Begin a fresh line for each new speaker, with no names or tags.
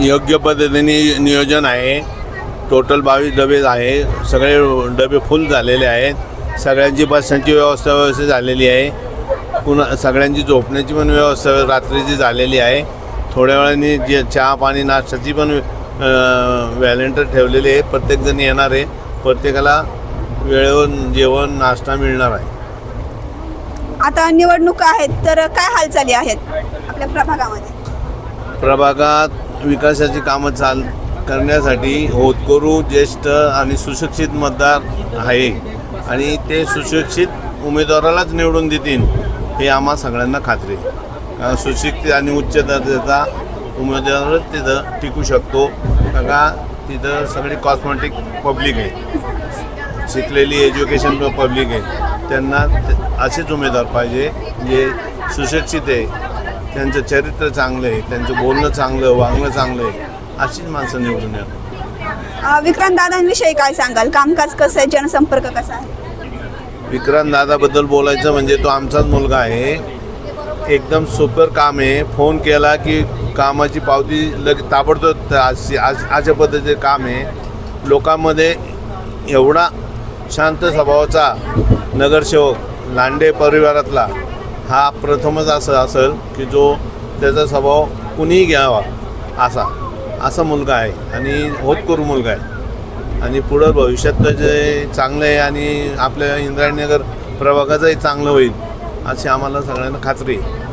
योग्य पद्धतीने नियोजन आहे. टोटल बावीस डबे आहे. सगळे डबे फुल झालेले आहेत. सगळ्यांची बसण्याची व्यवस्था व्यवस्थित झालेली आहे. पुन्हा सगळ्यांची झोपण्याची पण व्यवस्था रात्रीची झालेली आहे. थोड्या वेळाने जे चहा पाणी नाश्त्याची पण व्हॅलेंटर ठेवलेली आहे प्रत्येकजण येणार आहे. प्रत्येकाला वेळेवर जेवण नाश्ता मिळणार आहे.
आता निवडणुका आहेत. तर काय हालचाली आहेत आपल्या प्रभागामध्ये?
प्रभागात विकासाची कामं चाल करण्यासाठी होतकरू ज्येष्ठ आणि सुशिक्षित मतदार आहे. आणि ते सुशिक्षित उमेदवारालाच निवडून देतील हे आम्हा सगळ्यांना खात्री कारण सुशिक्षित आणि उच्च दर्जाचा उमेदवारच तिथं टिकू शकतो. का तिथं सगळी कॉस्मॅटिक पब्लिक आहे. शिकलेली एज्युकेशन पब्लिक आहे. त्यांना असेच उमेदवार पाहिजे जे सुशिक्षित आहे. त्यांचं चरित्र चांगलं आहे त्यांचं बोलणं चांगलं वागणं चांगलं आहे अशीच माणसं निवडून येतात
विक्रांत दादांविषयी काय सांगाल? कामकाज कसं आहे? जनसंपर्क कसा आहे?
विक्रांत दादाबद्दल बोलायचं म्हणजे तो आमचाच मुलगा आहे. एकदम सुपर काम आहे. फोन केला की कामाची पावती लग ताबडतोब अशी आज अशा पद्धतीचे काम आहे. लोकांमध्ये एवढा शांत स्वभावाचा नगरसेवक लांडे परिवारातला हा प्रथमच असं असेल की जो त्याचा स्वभाव कुणीही घ्यावा असा असा मुलगा आहे आणि होतकरू मुलगा आहे. आणि पुढं भविष्यात जे चांगलं आहे आणि आपल्या इंद्रायणीनगर प्रभागाचंही चांगलं होईल अशी आम्हाला सगळ्यांना खात्री आहे.